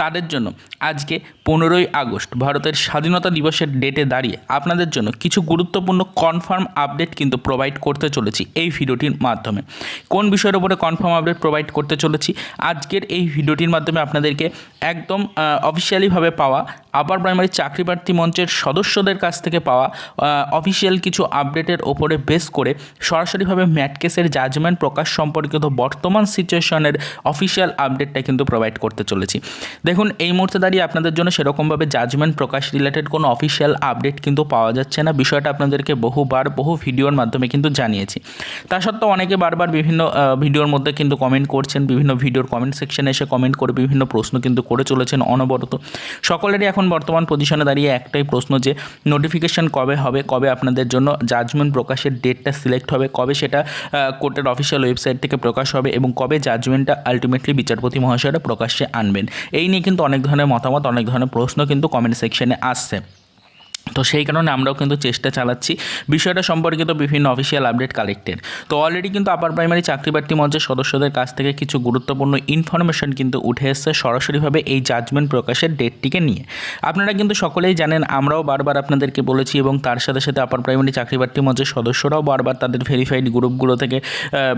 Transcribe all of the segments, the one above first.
তাদের জন্য আজকে পনেরোই আগস্ট ভারতের স্বাধীনতা দিবসের ডেটে দাঁড়িয়ে আপনাদের জন্য কিছু গুরুত্বপূর্ণ কনফার্ম আপডেট কিন্তু প্রোভাইড করতে চলেছি এই ভিডিওটির মাধ্যমে। কোন বিষয়ের উপরে কনফার্ম আপডেট প্রোভাইড করতে চলেছি? আজকের এই ভিডিওটির মাধ্যমে আপনাদেরকে একদম অফিসিয়ালিভাবে পাওয়া আপার প্রাইমারি চাকরি প্রার্থী মঞ্চের সদস্যদের কাছ থেকে পাওয়া অফিসিয়াল কিছু আপডেটের ওপরে বেস করে সরাসরিভাবে ম্যাটকেসের জাজমেন্ট প্রকাশ সম্পর্কিত বর্তমান সিচুয়েশনের অফিসিয়াল আপডেটটা কিন্তু প্রোভাইড করতে চলেছি। দেখুন, এই মুহূর্তে দাঁড়িয়ে আপনাদের জন্য সেরকমভাবে জাজমেন্ট প্রকাশ রিলেটেড কোনো অফিসিয়াল আপডেট কিন্তু পাওয়া যাচ্ছে না। বিষয়টা আপনাদেরকে বহুবার, বহু ভিডিওর মাধ্যমে কিন্তু জানিয়েছি। তা সত্ত্বেও অনেকে বারবার বিভিন্ন ভিডিওর মধ্যে কিন্তু কমেন্ট করছেন, বিভিন্ন ভিডিওর কমেন্ট সেকশনে এসে কমেন্ট করে বিভিন্ন প্রশ্ন কিন্তু করে চলেছেন অনবরত। সকলেরই এখন বর্তমান পজিশনে দাঁড়িয়ে একটাই প্রশ্ন যে নোটিফিকেশন কবে হবে, কবে আপনাদের জন্য জাজমেন্ট প্রকাশের ডেটটা সিলেক্ট হবে, কবে সেটা কোর্টের অফিসিয়াল ওয়েবসাইট থেকে প্রকাশ হবে এবং কবে জাজমেন্টটা আলটিমেটলি বিচারপতি মহাশয়রা প্রকাশ্যে আনবেন। এই নিয়ে কিন্তু অনেক ধরনের মতামত অনেক ধরনের প্রশ্ন কিন্তু কমেন্ট সেকশনে আসছে। তো সেই কারণে আমরাও কিন্তু চেষ্টা চালাচ্ছি। বিষয়টা সম্পর্কিত বিভিন্ন অফিসিয়াল আপডেট কালেক্টেড তো অলরেডি কিন্তু আপার প্রাইমারি চাকরি প্রার্থী মঞ্চের সদস্যদের কাছ থেকে কিছু গুরুত্বপূর্ণ ইনফরমেশন কিন্তু উঠে এসছে সরাসরিভাবে এই জাজমেন্ট প্রকাশের ডেটটিকে নিয়ে। আপনারা কিন্তু সকলেই জানেন, আমরাও বারবার আপনাদেরকে বলেছি এবং তার সাথে সাথে আপার প্রাইমারি চাকরি প্রার্থী মঞ্চের সদস্যরাও বারবার তাদের ভেরিফাইড গ্রুপগুলো থেকে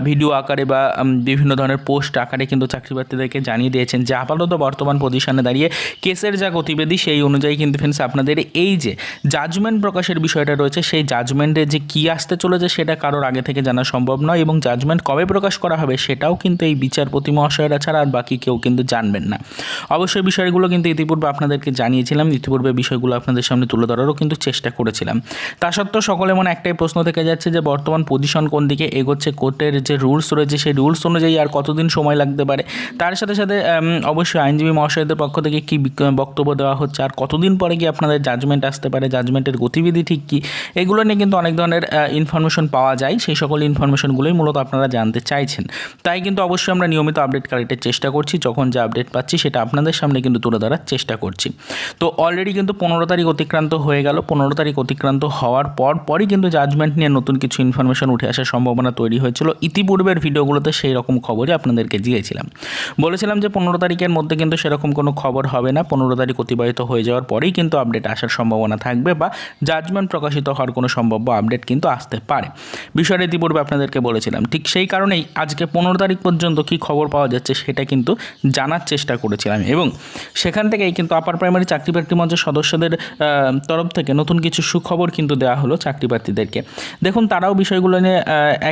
ভিডিও আকারে বা বিভিন্ন ধরনের পোস্ট আকারে কিন্তু চাকরি প্রার্থীদেরকে জানিয়ে দিয়েছেন যে আপাতত বর্তমান পজিশনে দাঁড়িয়ে কেসের যা গতিবিধি সেই অনুযায়ী কিন্তু ফ্রেন্ডস আপনাদের এই যে জাজমেন্ট প্রকাশের বিষয়টা রয়েছে, সেই জাজমেন্টে যে কী আসতে চলেছে সেটা কারোর আগে থেকে জানা সম্ভব নয় এবং জাজমেন্ট কবে প্রকাশ করা হবে সেটাও কিন্তু এই বিচারপতি মহাশয়রা ছাড়া আর বাকি কেউ কিন্তু জানবেন না। অবশ্যই বিষয়গুলো কিন্তু ইতিপূর্বে আপনাদেরকে জানিয়েছিলাম, ইতিপূর্বে বিষয়গুলো আপনাদের সামনে তুলে ধরারও কিন্তু চেষ্টা করেছিলাম। তা সত্ত্বেও সকলে মনে একটাই প্রশ্ন থেকে যাচ্ছে যে, বর্তমান পজিশন কোন দিকে এগোচ্ছে, কোর্টের যে রুলস রয়েছে সেই রুলস অনুযায়ী আর কতদিন সময় লাগতে পারে? তার সাথে সাথে অবশ্যই আইনজীবী মহাশয়দের পক্ষ থেকে কী বিক- বক্তব্য দেওয়া হচ্ছে, আর কতদিন পরে গিয়ে আপনাদের জাজমেন্ট আসতে পারে জাজমেন্টের গতিবিধি ঠিক কী? এগুলো নিয়ে কিন্তু অনেক ধরনের ইনফরমেশন পাওয়া যায়। সেই সকল ইনফরমেশনগুলোই মূলত আপনারা জানতে চাইছেন। তাই কিন্তু অবশ্যই আমরা নিয়মিত আপডেট কালেক্টের চেষ্টা করছি। যখন যে আপডেট পাচ্ছি সেটা আপনাদের সামনে কিন্তু তুলে ধরার চেষ্টা করছি। তো অলরেডি কিন্তু পনেরো তারিখ অতিক্রান্ত হয়ে গেল। পনেরো তারিখ অতিক্রান্ত হওয়ার পর পরই কিন্তু জাজমেন্ট নিয়ে নতুন কিছু ইনফরমেশন উঠে আসার সম্ভাবনা তৈরি হয়েছিল। ইতিপূর্বের ভিডিওগুলোতে সেই রকম খবরই আপনাদেরকে দিয়েছিলাম। বলেছিলাম যে পনেরো তারিখের মধ্যে কিন্তু সেরকম কোনো খবর হবে না। পনেরো তারিখ অতিবাহিত হয়ে যাওয়ার পরেই কিন্তু আপডেট আসার সম্ভাবনা থাকবে। বা জাজমেন্ট প্রকাশিত হওয়ার কোনো সম্ভাব্য আপডেট কিন্তু আসতে পারে। বিষয়টা ইতিপূর্বে আপনাদেরকে বলেছিলাম। ঠিক সেই কারণেই আজকে পনেরো তারিখ পর্যন্ত কী খবর পাওয়া যাচ্ছে সেটা কিন্তু জানার চেষ্টা করেছিলাম এবং সেখান থেকেই কিন্তু আপার প্রাইমারি চাকরি প্রার্থী মঞ্চের সদস্যদের তরফ থেকে নতুন কিছু সুখবর কিন্তু দেওয়া হলো চাকরি প্রার্থীদেরকে দেখুন, তারাও বিষয়গুলো নিয়ে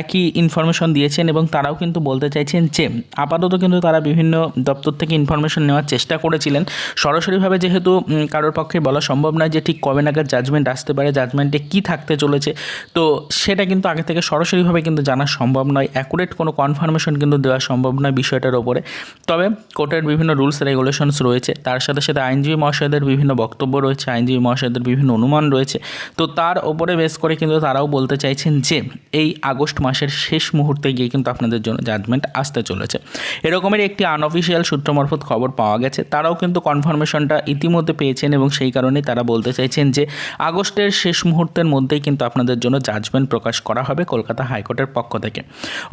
একই ইনফরমেশন দিয়েছেন এবং তারাও কিন্তু বলতে চাইছেন যে, আপাতত কিন্তু তারা বিভিন্ন দপ্তর থেকে ইনফরমেশন নেওয়ার চেষ্টা করেছিলেন। সরাসরিভাবে যেহেতু কারোর পক্ষে বলা সম্ভব নয় যে ঠিক কবে নাগাদ জাজমেন্ট আসতে পারে জাজমেন্টে কী থাকতে চলেছে, তো সেটা কিন্তু আগে থেকে সরাসরিভাবে কিন্তু জানা সম্ভব নয়। অ্যাকুরেট কোনো কনফার্মেশন কিন্তু দেওয়া সম্ভব নয় বিষয়টার ওপরে। তবে কোর্টের বিভিন্ন রুলস রেগুলেশনস রয়েছে। তার সাথে সাথে আইনজীবী মহাশয়দের বিভিন্ন বক্তব্য রয়েছে, আইনজীবী মহাশয়দের বিভিন্ন অনুমান রয়েছে। তো তার ওপরে বেস করে কিন্তু তারাও বলতে চাইছেন যে, এই আগস্ট মাসের শেষ মুহূর্তে গিয়ে কিন্তু আপনাদের জন্য জাজমেন্ট আসতে চলেছে। এরকমের একটি আনঅফিসিয়াল সূত্র মারফত খবর পাওয়া গেছে। তারাও কিন্তু কনফার্মেশনটা ইতিমধ্যে পেয়েছেন এবং সেই কারণেই তারা বলতে চাইছেন যে আগস্টের শেষ মুহূর্তের মধ্যেই কিন্তু আপনাদের জন্য জাজমেন্ট প্রকাশ করা হবে কলকাতা হাইকোর্টের পক্ষ থেকে।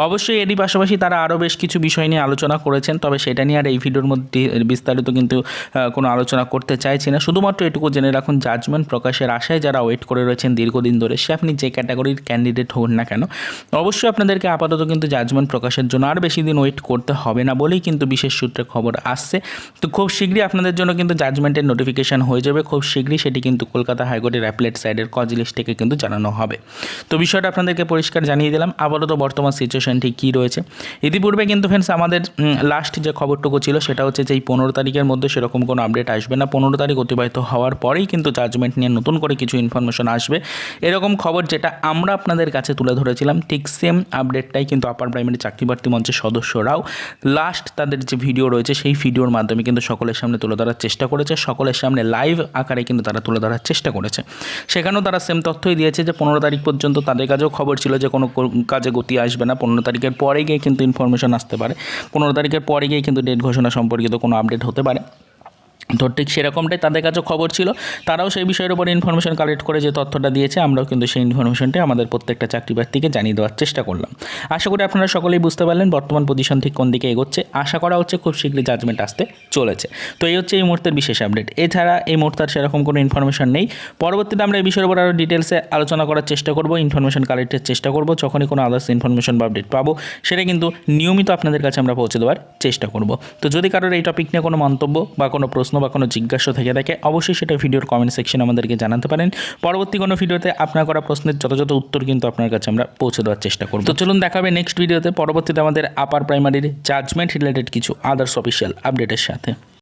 অবশ্যই এরই পাশাপাশি তারা আরও বেশ কিছু বিষয় নিয়ে আলোচনা করেছেন, তবে সেটা নিয়ে আর এই ভিডিওর মধ্যে বিস্তারিত কিন্তু কোনো আলোচনা করতে চাইছি না। শুধুমাত্র এটুকু জেনে রাখুন জাজমেন্ট প্রকাশের আশায় যারা ওয়েট করে রয়েছেন দীর্ঘদিন ধরে, সে আপনি যে ক্যাটাগরির ক্যান্ডিডেট হন না কেন, অবশ্যই আপনাদেরকে আপাতত কিন্তু জাজমেন্ট প্রকাশের জন্য আর বেশি দিন ওয়েট করতে হবে না বলেই কিন্তু বিশেষ সূত্রে খবর আসছে। তো খুব শীঘ্রই আপনাদের জন্য কিন্তু জাজমেন্টের নোটিফিকেশন হয়ে যাবে। খুব শীঘ্রই সেটি কিন্তু কলকাতা হাইকোর্টের অ্যাপলেট সাইডের কজ কিন্তু জানানো হবে। তো বিষয়টা আপনাদেরকে পরিষ্কার জানিয়ে দিলাম। আপাতত বর্তমান সিচুয়েশনটি কী রয়েছে? ইতিপূর্বে কিন্তু ফ্রেন্ডস, আমাদের লাস্ট যে খবরটুকু ছিল, সেটা হচ্ছে যে এই পনেরো তারিখের মধ্যে সেরকম কোনো আপডেট আসবে না। পনেরো তারিখ অতিবাহিত হওয়ার পরেই কিন্তু জাজমেন্ট নিয়ে নতুন করে কিছু ইনফরমেশন আসবে। এরকম খবর যেটা আমরা আপনাদের কাছে তুলে ধরেছিলাম, ঠিক সেম আপডেটটাই কিন্তু আপার প্রাইমারি চাকরি প্রার্থী মঞ্চের সদস্যরাও লাস্ট তাদের যে ভিডিও রয়েছে, সেই ভিডিওর মাধ্যমে কিন্তু সকলের সামনে তুলে ধরার চেষ্টা করেছে। সকলের সামনে লাইভ আকারে কিন্তু তারা তুলে ধরার চেষ্টা করেছে। সেখানেও তারা সেম তথ্যই দিয়েছে যে, পনেরো তারিখ পর্যন্ত তাদের কাছেও খবর ছিল যে, কোনো কাজে গতি আসবে না। পনেরো তারিখের পরে গিয়ে কিন্তু ইনফরমেশন আসতে পারে। পনেরো তারিখের পরে গিয়ে কিন্তু ডেট ঘোষণা সম্পর্কিত কোনো আপডেট হতে পারে। তো ঠিক সেরকমটাই তাদের কাছে খবর ছিল। তারাও সেই বিষয়ের উপরে ইনফরমেশন কালেক্ট করে যে তথ্যটা দিয়েছে, আমরাও কিন্তু সেই ইনফরমেশনটাই আমাদের প্রত্যেকটা চাকরি প্রার্থীকে জানিয়ে দেওয়ার চেষ্টা করলাম। আশা করি আপনারা সকলেই বুঝতে পারলেন বর্তমান পজিশন ঠিক কোন দিকে এগোচ্ছে। আশা করা হচ্ছে খুব শীঘ্রই জাজমেন্ট আসতে চলেছে। তো এই হচ্ছে এই মুহূর্তের বিশেষ আপডেট এছাড়া এই মুহূর্তে আর সেরকম কোনো ইনফরমেশন নেই। পরবর্তীতে আমরা এই বিষয়ের উপর আরও ডিটেলসে আলোচনা করার চেষ্টা করব ইনফরমেশন কালেক্টের চেষ্টা করব, যখনই কোনো আদার্স ইনফরমেশন বা আপডেট পাবো, সেটা কিন্তু নিয়মিত আপনাদের কাছে আমরা পৌঁছে দেওয়ার চেষ্টা করব। তো যদি কারোর এই টপিক নিয়ে কোনো মন্তব্য বা কোনো প্রশ্ন বা কোনো জিজ্ঞাসা থেকে থাকে, অবশ্যই সেটা ভিডিওর কমেন্ট সেকশনে আমাদেরকে জানাতে পারেন। পরবর্তী কোনো ভিডিওতে আপনার করা প্রশ্নের যথাযথ উত্তর কিন্তু আপনার কাছে আমরা পৌঁছে দেওয়ার চেষ্টা করব। তো চলুন দেখাবে নেক্সট ভিডিওতে পরবর্তীতে আমাদের আপার প্রাইমারির জাজমেন্ট রিলেটেড কিছু আদার্স অফিসিয়াল আপডেটের সাথে।